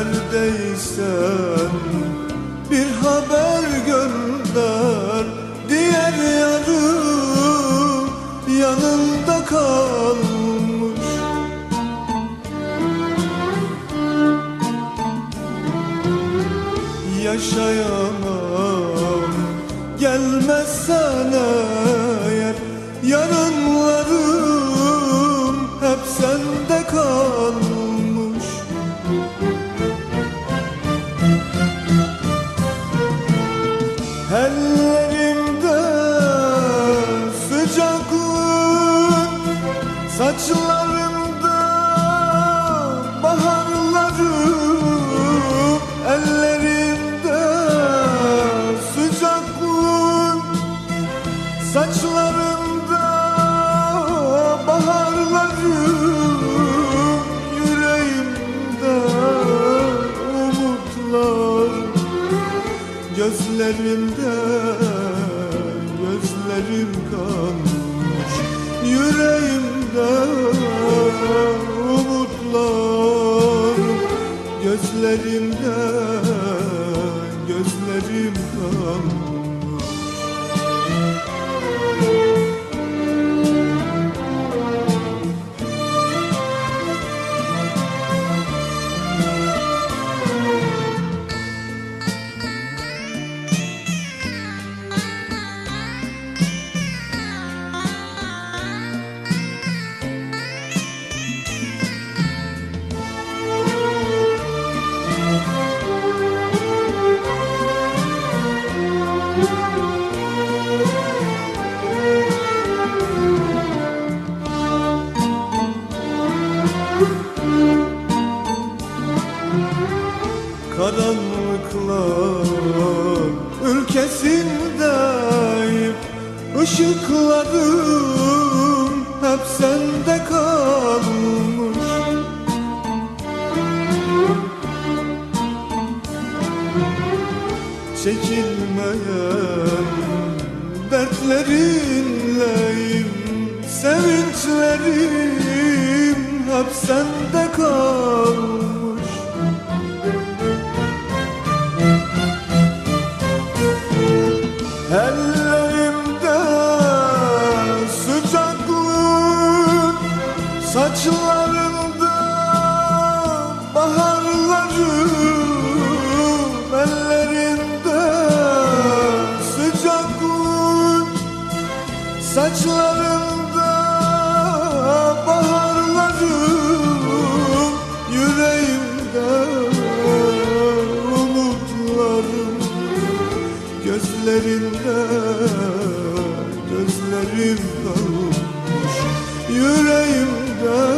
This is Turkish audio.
Neredeysen bir haber gönder Diğer yarım yanında kalmış. Yaşayamam gelmezsen eğer Yarınlarım hep sende kalmış. Saçlarımda baharlarım Ellerimde sıcaklık. Saçlarımda baharlarım Yüreğimde umutlar. Gözlerimde gözlerim kalmış Yüreğimde gözlerim Karanlıklar ülkesindeyim Işıklarım hep sende kalmış. Çekilmeyen dertlerinleyim Sevinçlerim hep sende kalmış Saçlarımda baharlarım Ellerimde sıcaklık. Saçlarımda baharlarım Yüreğimde umutlarım. Gözlerinde gözlerim kalmış Yüreğimde